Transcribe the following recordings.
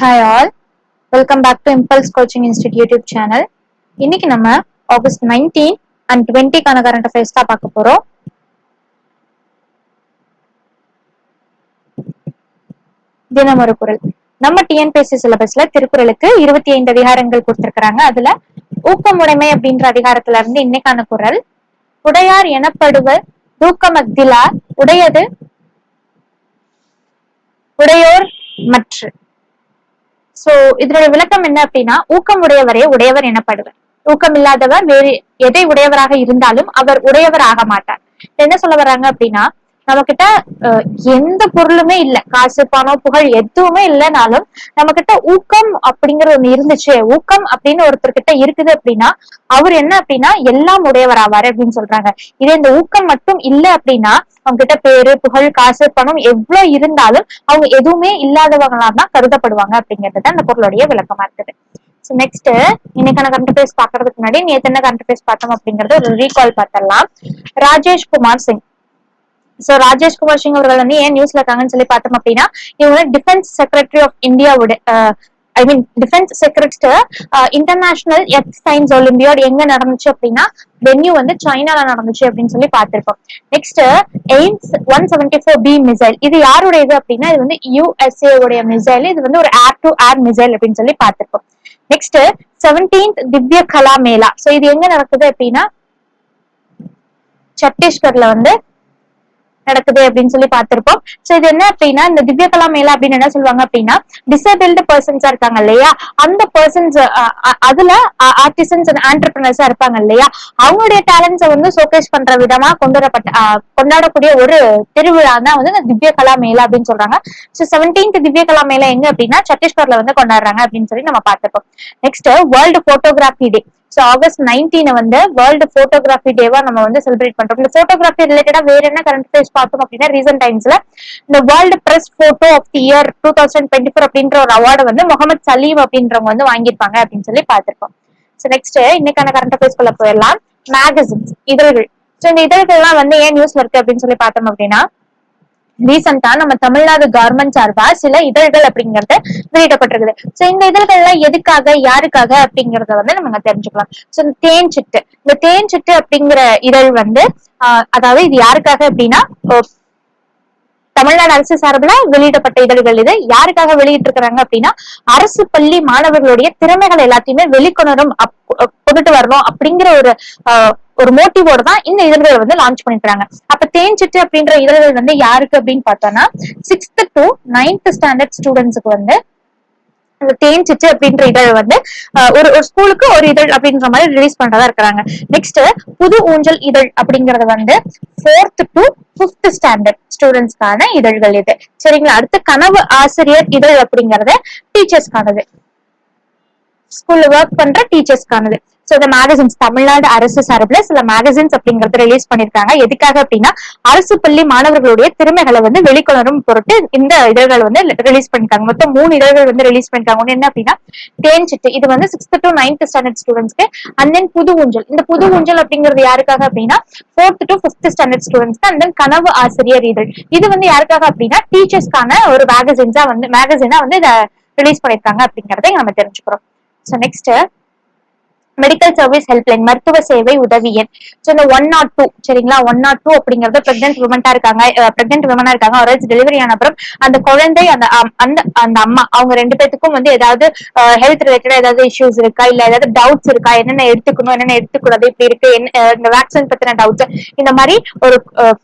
Hi all welcome back to impulse coaching institute YouTube channel இன்னைக்கு நம்ம August nineteen and டுவெண்ட்டிக்கான current affairs தான் பார்க்க போறோம். தினமொரு குரல். நம்ம டிஎன்பிஎஸ்சி சிலபஸ்ல திருக்குறளுக்கு இருபத்தி ஐந்து அதிகாரங்கள் கொடுத்திருக்கிறாங்க. அதுல ஊக்கமுடைமை அப்படின்ற அதிகாரத்துல இருந்து இன்னைக்கான குரல். உடையார் எனப்படுவர் ஊக்கமத்திலார் உடையது உடையோர் மற்று. சோ இதனுடைய விளக்கம் என்ன அப்படின்னா ஊக்கம் உடையவரே உடையவர் எனப்படுவர். ஊக்கம் இல்லாதவர் வேறு எதை உடையவராக இருந்தாலும் அவர் உடையவர் ஆக மாட்டார் என்ன சொல்ல வர்றாங்க அப்படின்னா நம்ம கிட்ட எந்த பொருளுமே இல்ல. காசு பணம் புகழ் எதுவுமே இல்லைனாலும் நம்ம கிட்ட ஊக்கம் அப்படிங்கிற ஒண்ணு இருந்துச்சு. ஊக்கம் அப்படின்னு ஒருத்தர் கிட்ட இருக்குது அப்படின்னா அவர் என்ன அப்படின்னா எல்லாம் உடையவர் ஆவாரு அப்படின்னு சொல்றாங்க. இதே இந்த ஊக்கம் மட்டும் இல்ல அப்படின்னா அவங்க கிட்ட பேரு புகழ் காசு பணம் எவ்வளவு இருந்தாலும் அவங்க எதுவுமே இல்லாதவங்களா தான் கருதப்படுவாங்க அப்படிங்கிறது தான் அந்த பொருளுடைய விளக்கமா இருக்குது. ஸோ நெக்ஸ்ட் இன்னைக்கான கரண்ட் பேஸ் பாக்குறதுக்கு முன்னாடி நேத்து என்ன கரண்ட் பேஸ் பார்த்தோம் அப்படிங்கறது ஒரு ரீகால் பார்த்தலாம் ராஜேஷ் குமார் சிங். சோ ராஜேஷ் குமார் சிங் அவர்கள் வந்து ஏன் நியூஸ்ல இருக்காங்கன்னு சொல்லி பார்த்தோம் அப்படின்னா இவங்க டிஃபென்ஸ் செக்ரட்டரி ஆஃப் இந்தியாவோட I mean defence secretary international earth science olympiad எங்க நடந்துச்சு அப்படின்னா வென்யூ வந்து சைனால நடந்துச்சு அப்படின்னு சொல்லி பார்த்திருப்போம். Next AIM one seventy four B missile இது யாருடைய இது அப்படின்னா இது வந்து யூஎஸ்ஏ உடைய மிசைல் இது வந்து ஒரு ஏர் டு ஏர் மிசைல் அப்படின்னு சொல்லி பார்த்திருப்போம். நெக்ஸ்ட் செவன்டீன்த் திவ்ய கலா மேளா சோ இது எங்க நடக்குது அப்படின்னா சத்தீஸ்கர்ல வந்து நடக்குது அப்படின்னு சொல்லி பார்த்திருப்போம். சோ இது என்ன அப்படின்னா இந்த திவ்ய கலா மேளா அப்படின்னு என்ன சொல்லுவாங்க அப்படின்னா டிசேபிள்டு பர்சன்ஸா இருக்காங்க இல்லையா? அந்த பர்சன்ஸ் அதுல ஆர்டிசன்ஸ் அண்ட் ஆண்டர்பிரினர்ஸா இருப்பாங்க இல்லையா? அவங்களுடைய டேலண்ட்ஸை வந்து ஷோகேஸ் பண்ற விதமா கொண்டுவரப்பட்ட கொண்டாடக்கூடிய ஒரு திருவிழா தான் வந்து இந்த திவ்ய கலா மேளா அப்படின்னு சொல்றாங்க. சோ செவன்டீன்த் திவ்ய கலா மேல எங்க அப்படின்னா சத்தீஸ்கர்ல வந்து கொண்டாடுறாங்க அப்படின்னு சொல்லி நம்ம பார்த்திருப்போம். Next world photography day so August nineteen வந்து வேர்ல்டு போட்டோகிராஃபி டேவா நம்ம வந்து செலிப்ரேட் பண்றோம். இந்த போட்டோகிராஃபி ரிலேட்டடா வேற என்ன கரண்ட் அஃபேர்ஸ் பார்த்தோம் அப்படின்னா ரீசென்ட் டைம்ஸ்ல இந்த world press photo of the year two thousand twenty four அப்படின்ற ஒரு அவார்டு வந்து முகமது சலீம் அப்படின்றவங்க வந்து வாங்கியிருப்பாங்க அப்படின்னு சொல்லி பார்த்திருக்கோம். ஸோ நெக்ஸ்ட் இன்னைக்கான கரண்ட் அஃபேர்ஸ்குள்ள போயிடலாம். மேகசின்ஸ் இதழ்கள். ஸோ இந்த இதழ்கள்லாம் வந்து ஏன் நியூஸ்ல இருக்கு அப்படின்னு சொல்லி பார்த்தோம் அப்படின்னா ரீசெண்டா நம்ம தமிழ்நாடு கவர்மெண்ட் சார்பா சில இதழ்கள் அப்படிங்கறது வெளியிடப்பட்டிருக்குது. சோ இந்த இதழ்கள்லாம் எதுக்காக யாருக்காக அப்படிங்கறத வந்து நம்ம தெரிஞ்சுக்கலாம். சோ இந்த தேன் சிட்டு. இந்த தேன் சிட்டு அப்படிங்கிற இதழ் வந்து ஆஹ் அதாவது இது யாருக்காக அப்படின்னா தமிழ்நாடு அரசு சார்பில் வெளியிடப்பட்ட இதழ்கள் இது. யாருக்காக வெளியிட்டு இருக்கிறாங்க அப்படின்னா அரசு பள்ளி மாணவர்களுடைய திறமைகள் எல்லாத்தையுமே வெளிக்கொணரும் கொண்டுட்டு வரணும் அப்படிங்கிற ஒரு ஒரு மோட்டிவோட தான் இந்த இதழ்கள் வந்து லான்ச் பண்ணிருக்காங்க அப்ப தேஞ்சிட்டு அப்படின்ற இதழ்கள் வந்து யாருக்கு அப்படின்னு பார்த்தோம்னா சிக்ஸ்த் டு நைன்த் ஸ்டாண்டர்ட் ஸ்டூடெண்ட்ஸுக்கு வந்து தேஞ்சிச்சு அப்படின்ற இதழ் வந்து ஒரு ஒரு ஸ்கூலுக்கு ஒரு இதழ் அப்படின்ற மாதிரி ரிலீஸ் பண்றதா இருக்கிறாங்க. நெக்ஸ்ட் புது ஊஞ்சல் இதழ் அப்படிங்கறது வந்து ஃபோர்த் டு பிப்த் ஸ்டாண்டர்ட் ஸ்டூடெண்ட்ஸ்க்கான இதழ்கள் இது. சரிங்களா? அடுத்து கனவு ஆசிரியர் இதழ் அப்படிங்கறது டீச்சர்ஸ்க்கானது ஸ்கூல்ல ஒர்க் பண்ற டீச்சர்ஸ்க்கானது சோ இந்த மேகசின்ஸ் தமிழ்நாடு அரசு சார்பில் சில மேகசின்ஸ் அப்படிங்கறத ரிலீஸ் பண்ணிருக்காங்க. எதுக்காக அப்படின்னா அரசு பள்ளி மாணவர்களுடைய திறமைகளை வந்து வெளிக்கொணரும் பொருட்டு இந்த இதழ்கள் வந்து ரிலீஸ் பண்ணிருக்காங்க. மொத்தம் மூணு இதழ்கள் வந்து ரிலீஸ் பண்ணிருக்காங்க. ஒண்ணு என்ன அப்படின்னா தேன் சிட்டு. இது வந்து சிக்ஸ்த் டு நைன்த் ஸ்டாண்டர்ட் ஸ்டூடெண்ட்ஸ்க்கு அண்ட் தென் புது ஊஞ்சல். இந்த புது ஊஞ்சல் அப்படிங்கிறது யாருக்காக அப்படின்னா ஃபோர்த் டு பிப்த் ஸ்டாண்டர்ட் ஸ்டூடெண்ட்ஸ்க்கு அண்ட் தென் கனவு ஆசிரியர் இதழ். இது வந்து யாருக்காக அப்படின்னா டீச்சர்ஸ்க்கான ஒரு மேகசின்ஸா வந்து மேகசினா வந்து இதை ரிலீஸ் பண்ணிருக்காங்க அப்படிங்கறத நம்ம தெரிஞ்சுக்கிறோம். So next medical service helpline மருத்துவ சேவை உதவி எண் ஸோ இந்த ஒன் நாட் டூ சரிங்களா? ஒன் நாட் டூ அப்படிங்கறது பிரெக்னென்ட் விமன்டா இருக்காங்க. பிரெக்னென்ட் உமனா இருக்காங்க. ஒரு டெலிவரி ஆன அப்புறம் அந்த குழந்தை அந்த அந்த அந்த அம்மா அவங்க ரெண்டு பேத்துக்கும் வந்து ஏதாவது ஹெல்த் ரிலேட்டடா ஏதாவது இஷ்யூஸ் இருக்கா? இல்ல ஏதாவது டவுட்ஸ் இருக்கா? என்னென்ன எடுத்துக்கணும்? என்னென்ன எடுத்துக்கூடாது? இப்படி இருக்கு. என்ன இந்த வேக்சின் பத்தின டவுட்ஸ் இந்த மாதிரி ஒரு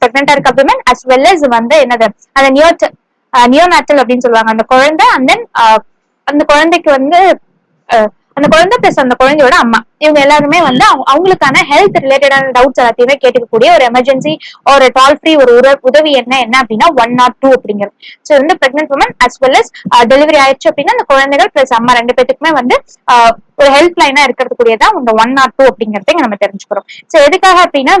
பிரெக்னெண்டா இருக்க அப்படிமே அஸ் வெல் அஸ் வந்து என்னது? அந்த நியோ நியோநாட்டல் அப்படின்னு சொல்லுவாங்க. அந்த குழந்தை அண்ட் தென் அந்த குழந்தைக்கு வந்து அந்த குழந்தை பிளஸ் அந்த குழந்தையோட அம்மா. இவங்க எல்லாருமே வந்து அவங்களுக்கான ஹெல்த் ரிலேட்டடான டவுட்ஸ் எல்லாத்தையுமே கேட்டுக்கக்கூடிய ஒரு எமர்ஜென்சி ஒரு டால் ஃப்ரீ ஒரு உதவி என்ன என்ன அப்படின்னா ஒன் நாட் டூ அப்படிங்கிறது ஸோ வந்து pregnant woman as well as delivery ஆயிடுச்சு அப்படின்னா அந்த குழந்தைகள் பிளஸ் அம்மா ரெண்டு பேத்துக்குமே வந்து uh, ஒரு ஹெல்ப் லைனா இருக்கிறதுக்கூடியதான் இந்த ஒன் நாட் டூ அப்படிங்கறத நம்ம தெரிஞ்சுக்கிறோம். ஸோ எதுக்காக அப்படின்னா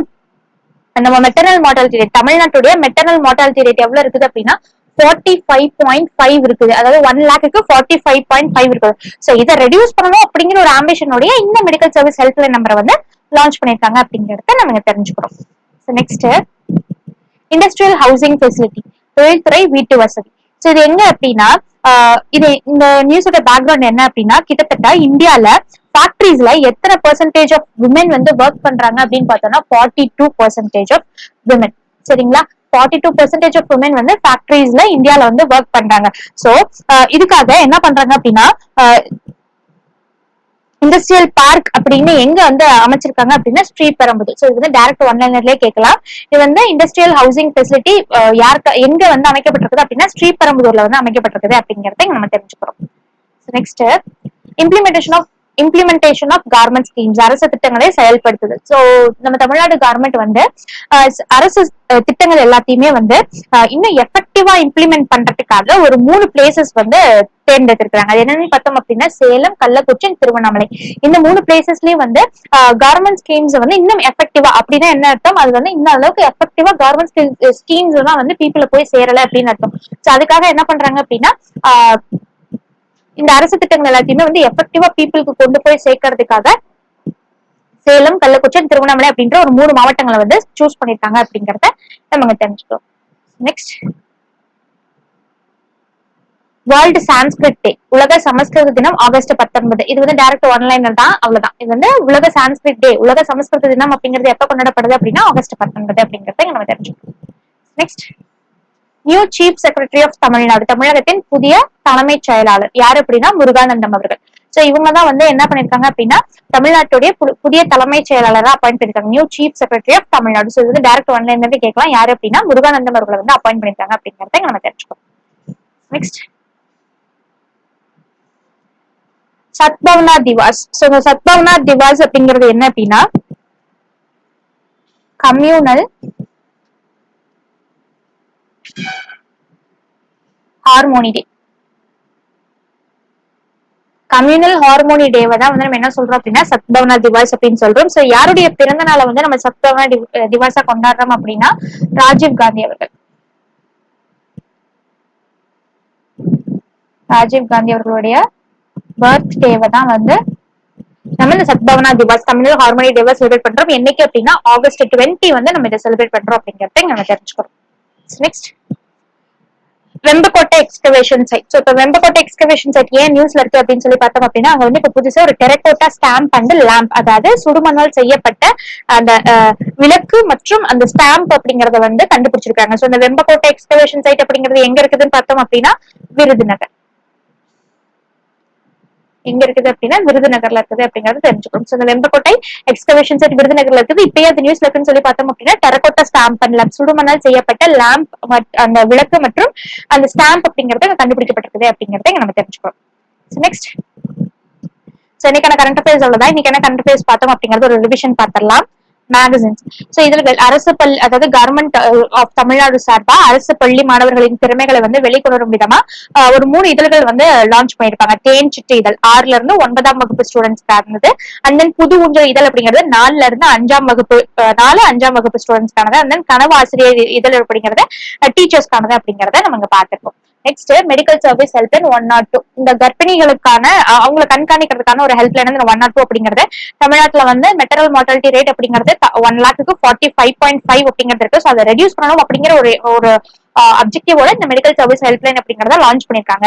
நம்ம மெட்டர்னல் மார்டாலிட்டி ரேட் தமிழ்நாட்டுடைய மெட்டர்னல் மார்டாலிட்டி ரேட் எவ்வளவு இருக்குது அப்படின்னா ஃபார்ட்டி ஃபைவ் பாயிண்ட் ஃபைவ் இருக்குது. அதாவது ஒன் லேக்கு ஃபார்ட்டி ஃபைவ் பாயிண்ட் ஃபைவ் இருக்குது. ஸோ இதை ரெடியூஸ் பண்ணணும் அப்படிங்கிற ஒரு ஆம்பிஷனுடைய இந்த மெடிக்கல் சர்வீஸ் ஹெல்ப்லைன் நம்பரை வந்து லான்ச் பண்ணியிருக்காங்க அப்படிங்கறத நம்ம தெரிஞ்சுக்கிறோம். So next industrial housing facility தொழில்துறை வீட்டு வசதி. ஸோ இது எங்க அப்படின்னா இது இந்த நியூஸோட பேக்ரவுண்ட் என்ன அப்படின்னா கிட்டத்தட்ட இந்தியால ஃபேக்டரிஸ்ல எத்தனை பெர்சன்டேஜ் ஆஃப் உமன் வந்து ஒர்க் பண்றாங்க அப்படின்னு பார்த்தோம்னா forty two percentage of woman சரிங்களா? Forty two percentage of woman வந்து ஃபேக்டரிஸ்ல இந்தியால வந்து ஒர்க் பண்றாங்க. சோ இதுக்காக என்ன பண்றாங்க அப்படின்னா இண்டஸ்ட்ரியல் பார்க் அப்படின்னு எங்க வந்து அமைச்சிருக்காங்க அப்படின்னா ஸ்ரீபெரும்புதூர். சோ இது வந்து டைரக்ட் ஒன்லைனர்லயே கேட்கலாம். இது வந்து இண்டஸ்ட்ரியல் ஹவுசிங் ஃபெசிலிட்டி யாருக்கு எங்க வந்து அமைக்கப்பட்டிருக்குது அப்படின்னா ஸ்ரீபெரும்புதூர்ல வந்து அமைக்கப்பட்டிருக்குது அப்படிங்கறத நம்ம தெரிஞ்சுக்கிறோம். Next implementation of implementation of garment schemes அரசு திட்டங்களை செயல்படுத்துது. சோ நம்ம தமிழ்நாடு கார்மெண்ட் வந்து அரசு திட்டங்கள் எல்லாத்தையுமே வந்து இன்னும் எஃபெக்டிவா இம்ப்ளிமெண்ட் பண்றதுக்காக ஒரு மூணு பிளேசஸ் வந்து தேர்ந்தெடுத்திருக்காங்க அது என்னன்னு பார்த்தோம் அப்படின்னா சேலம் கள்ளக்குறிச்சி திருவண்ணாமலை. இந்த மூணு பிளேசஸ்லயும் வந்து கார்மெண்ட் ஸ்கீம்ஸ் வந்து இன்னும் எஃபெக்டிவா அப்படின்னா என்ன அர்த்தம்? அது வந்து இந்த அளவுக்கு எஃபெக்டிவா கார்மெண்ட் ஸ்கீம்ஸ் எல்லாம் வந்து பீப்புள போய் சேரல அப்படின்னு அர்த்தம். சோ அதுக்காக என்ன பண்றாங்க அப்படின்னா ஆஹ், இந்த அரசு திட்டங்கள் எல்லாத்தையுமே வந்து எஃபெக்டிவா பீப்புளுக்கு கொண்டு போய் சேர்க்கறதுக்காக சேலம் கள்ளக்குறிச்சி திருவண்ணாமலை அப்படின்ற ஒரு மூணு மாவட்டங்களை வந்து சூஸ் பண்ணிருக்காங்க அப்படிங்கறத நம்ம தெரிஞ்சுக்கிறோம். நெக்ஸ்ட் வேர்ல்டு சான்ஸ்கிரிட் டே உலக சமஸ்கிருத தினம் ஆகஸ்ட் பத்தொன்பது. இது வந்து டைரக்ட் ஒன்லைனர் தான் அவ்வளவுதான். இது வந்து உலக சான்ஸ்கிரிட் டே உலக சமஸ்கிருத தினம் அப்படிங்கிறது எப்ப கொண்டாடப்படுது அப்படின்னா ஆகஸ்ட் பத்தொன்பது அப்படிங்கறத நம்ம தெரிஞ்சுக்கணும் next new chief secretary of Tamil Nadu தமிழகத்தின் புதிய தலைமைச் செயலாளர். யார் அப்படின்னா முருகானந்தம் அவர்கள். சோ இவங்க தான் வந்து என்ன பண்ணிருக்காங்க அப்படின்னா தமிழ்நாட்டுடைய புதிய தலைமைச் செயலாளராக அப்பாயிண்ட் பண்ணிருக்காங்க. New chief secretary of Tamil Nadu so இது வந்து டைரக்ட் ஒன்ல இருந்து கேட்கலாம். யாரு அப்படின்னா முருகானந்தம் அவர்களை வந்து அப்பாயிண்ட் பண்ணிருக்காங்க அப்படிங்கறத நம்ம தெரிஞ்சுக்கோம். நெக்ஸ்ட் சத்பவனா திவாஸ். சோ இந்த சத்பவனா திவாஸ் அப்படிங்கிறது என்ன அப்படின்னா communal harmony day communal harmony டேவை தான் வந்து நம்ம என்ன சொல்றோம் அப்படின்னா சத்பவனா திவாஸ் அப்படின்னு சொல்றோம். ஸோ யாருடைய பிறந்த நாளை வந்து நம்ம சத்பவனா திவாஸா கொண்டாடுறோம் அப்படின்னா ராஜீவ் காந்தி அவர்கள். ராஜீவ் காந்தி அவர்களுடைய பர்த் டேவை தான் வந்து நம்ம இந்த சத்பவனா திவாஸ் கம்யூனல் ஹார்மோனி டேவை செலிப்ரேட் பண்றோம். என்னைக்கு அப்படின்னா ஆகஸ்ட் டுவெண்ட்டி வந்து நம்ம இதை செலிப்ரேட் பண்றோம் அப்படிங்கிறத இங்க நம்ம தெரிஞ்சுக்கிறோம் next Vembakottai excavation site so இப்போ வெம்பக்கோட்டை எக்ஸ்கவேஷன் சைட் ஏன் நியூஸ்ல இருக்கு அப்படின்னு சொல்லி பார்த்தோம் அப்படின்னா அங்க வந்து இப்போ புதுசா ஒரு டெரக்கோட்டா ஸ்டாம்ப் அண்ட் லேம்ப் அதாவது சுடுமணால் செய்யப்பட்ட அந்த விளக்கு மற்றும் அந்த ஸ்டாம்ப் அப்படிங்கறத வந்து கண்டுபிடிச்சிருக்காங்க. சோ இந்த வெம்பக்கோட்டை எக்ஸ்கவேஷன் சைட் அப்படிங்கிறது எங்க இருக்குதுன்னு பார்த்தோம் அப்படின்னா விருதுநகர். எங்க இருக்குது அப்படின்னா விருதுநகர்ல இருக்குது அப்படிங்கறது தெரிஞ்சுக்கணும். சோ இந்த வெம்பக்கோட்டை எக்ஸ்கவேஷன் சைட் விருதுநகர்ல இருக்குது. இப்பயே அது நியூஸ்ல இருக்குன்னு சொல்லி பார்த்தோம் அப்படின்னா டெரகோட்டா ஸ்டாம்ப் அண்ட் லேம்ப் சுடுமணால் செய்யப்பட்ட லேம்ப் அந்த விளக்கு மற்றும் அந்த ஸ்டாம்ப் அப்படிங்கறது கண்டுபிடிக்கப்பட்டிருக்குது அப்படிங்கறத நம்ம தெரிஞ்சுக்கிறோம். நெக்ஸ்ட் சோ இன்னைக்கான கரண்ட் அஃபேர்ஸ் அவ்வளவுதான். இன்னைக்கான கரண்ட் அஃபேர்ஸ் பார்த்தோம் அப்படிங்கறது ஒரு ரிவிஷன் பார்த்திடலாம். மேகசின்ஸ் சோ இதழ்கள் அரசு பள்ளி அதாவது கவர்மெண்ட் ஆஃப் uh, தமிழ்நாடு சார்பா அரசு பள்ளி மாணவர்களின் திறமைகளை வந்து வெளிக்கொணரும் விதமா uh, ஒரு மூணு இதழ்கள் வந்து uh, லான்ச் பண்ணிருப்பாங்க தேன் சிட்டு இதழ். ஆறுல இருந்து ஒன்பதாம் வகுப்பு ஸ்டூடெண்ட்ஸ் இருந்தது அண்ட் தென் புது ஊஞ்சல் இதழ் அப்படிங்கிறது நாலுல இருந்து அஞ்சாம் வகுப்பு நாலு அஞ்சாம் வகுப்பு ஸ்டூடெண்ட்ஸ்க்கானது அண்ட் தென் கனவு ஆசிரியர் இதழ் அப்படிங்கறது டீச்சர்ஸ்க்கானது அப்படிங்கறத நம்ம இங்க பார்த்திருக்கோம். Next medical service help line one nought two இந்த கர்ப்பிணிகளுக்கான அவங்களை கண்காணிக்கிறதுக்கான ஒரு ஹெல்ப்லைன் வந்து ஒன் நாட் டூ அப்படிங்கிறது. தமிழ்நாட்டுல வந்து மெட்டரல் மார்டாலிட்டி ரேட் அப்படிங்கிறது ஒன் லேக்கு ஃபார்ட்டி ஃபைவ் பாயிண்ட் ஃபைவ் அப்படிங்கிறது இருக்கு. ஸோ அதை ரெடியூஸ் பண்ணணும் அப்படிங்கிற ஒரு ஒரு அப்ஜெக்டிவோட இந்த மெடிக்கல் சர்வீஸ் ஹெல்ப்லைன் அப்படிங்கறத லான்ச் பண்ணிருக்காங்க.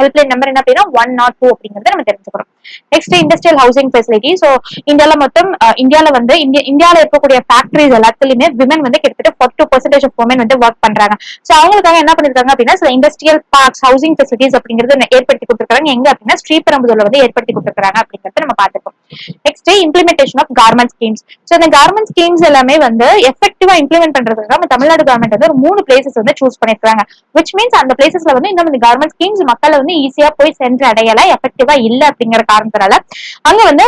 ஹெல்ப்லைன் நம்பர் என்ன அப்படின்னா ஒன் நாட் டூ அப்படிங்கறத நம்ம தெரிஞ்சுக்கிறோம் next industrial housing facility so இந்தியால மொத்தம் இந்தியால வந்து இந்தியால இருக்கக்கூடிய ஃபேக்டரிஸ் எல்லாத்துலயுமே விமன் வந்து கிட்டத்தட்ட ஃபார்ட்டி பர்சன்டேஜ் ஆஃப் உமன் வந்து ஒர்க் பண்றாங்க. ஸோ அவங்களுக்காக என்ன பண்ணிருக்காங்க அப்படின்னா சில இண்டஸ்ட்ரியல் பார்க்ஸ் ஹவுசிங் ஃபெசிலிட்டிஸ் அப்படிங்கிறது ஏற்படுத்தி கொடுத்துருக்காங்க. எங்க அப்படின்னா ஸ்ரீபெரும்புதூர்ல வந்து ஏற்படுத்தி கொடுத்துருக்காங்க அப்படிங்கறத நம்ம பார்த்துப்போம் next implementation of garment schemes so இந்த கார்மெண்ட் ஸ்கீம்ஸ் எல்லாமே வந்து எஃபெக்டிவா இம்ப்ளிமெண்ட் பண்றதுக்கு நம்ம தமிழ்நாடு கவர்மெண்ட் வந்து ஒரு மூணு பிளேசஸ் வந்து சூஸ் பண்ணிருக்காங்க விச் மீன்ஸ் அந்த பிளேசஸ்ல வந்து இன்னும் இந்த கவர்மெண்ட் ஸ்கீம்ஸ் மக்களை வந்து ஈஸியா போய் சென்று அடையல எஃபெக்டிவா இல்ல அப்படிங்கிற காரணத்தினால அங்க வந்து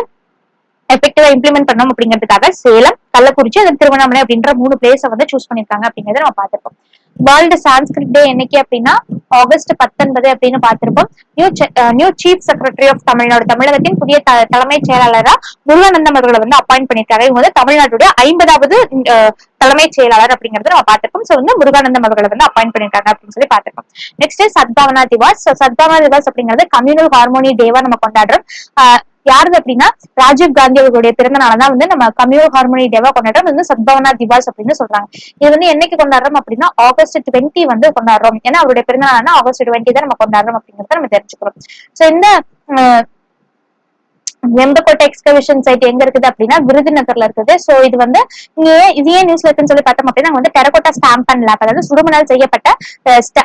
எஃபெக்டிவா இம்ப்ளிமெண்ட் பண்ணணும் அப்படிங்கிறதுக்காக சேலம் கள்ளக்குறிச்சி அதன் திருவண்ணாமலை அப்படின்ற மூணு பிளேஸ வந்து சூஸ் பண்ணிருக்காங்க அப்படிங்கறத நம்ம பார்த்திருப்போம் வேர்ல்டு சான்ஸ்கிரிட் டே என்னைக்கு அப்படின்னா ஆகஸ்ட் பத்தொன்பது அப்படின்னு பார்த்திருப்போம். New new chief secretary of Tamil Nadu தமிழகத்தின் புதிய த- செயலாளரா முருகானந்தம் அவர்களை வந்து அப்பாயிண்ட் பண்ணிருக்காரு இவங்க வந்து தமிழ்நாட்டுடைய ஐம்பதாவது தலைமை தலைமைச் செயலாளர் அப்படிங்கறத நம்ம பார்த்திருக்கோம் சோ வந்து முருகானந்தம் அவர்களை வந்து அப்பாயிண்ட் பண்ணிருக்காங்க அப்படின்னு சொல்லி பார்த்திருக்கோம் நெக்ஸ்ட் சத்பாவனா திவாஸ். சத்பாவனா திவாஸ் அப்படிங்கிறது கம்யூனல் ஹார்மோனி டேவா நம்ம கொண்டாடுறோம். யாருது அப்படின்னா ராஜீவ் காந்தி அவர்களுடைய பிறந்த நாள் தான் வந்து நம்ம கம்யூனல் ஹார்மோனி டேவா கொண்டாடுறோம். வந்து சத்பவனா திவாஸ் அப்படின்னு சொல்றாங்க. இது வந்து என்னைக்கு கொண்டாடுறோம் அப்படின்னா ஆகஸ்ட் டுவெண்ட்டி வந்து கொண்டாடுறோம். ஏன்னா அவருடைய பிறந்த நாள்னா ஆகஸ்ட் டுவெண்ட்டி தான் நம்ம கொண்டாடுறோம் அப்படிங்கறத நம்ம தெரிஞ்சுக்கிறோம். சோ இந்த அஹ், வெம்பக்கோட்டை சைட் எங்க இருக்குது அப்படின்னா விருதுநகர்ல இருக்குது. சோ இது வந்து நீங்க இது ஏன் நியூஸ்ல இருக்குன்னு சொல்லி பார்த்தோம் அப்படின்னா வந்து டெரகோட்டா ஸ்டாம்ப் அண்ட் அதாவது சுடுமணால் செய்யப்பட்ட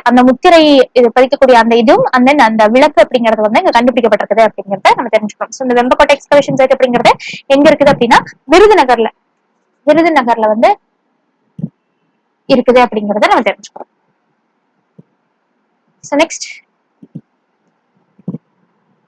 அந்த முத்திரை இது பறிக்கக்கூடிய அந்த இதுவும் அந்த அந்த விளக்கு அப்படிங்கிறது வந்து இங்க கண்டுபிடிக்கப்பட்டிருக்குது அப்படிங்கறத நம்ம தெரிஞ்சுக்கணும். சோ இந்த வெம்பக்கோட்டை எக்ஸ்கவேஷன் சைட் அப்படிங்கிறது எங்க இருக்குது அப்படின்னா விருதுநகர்ல விருதுநகர்ல வந்து இருக்குது அப்படிங்கறத நம்ம தெரிஞ்சுக்கணும். So next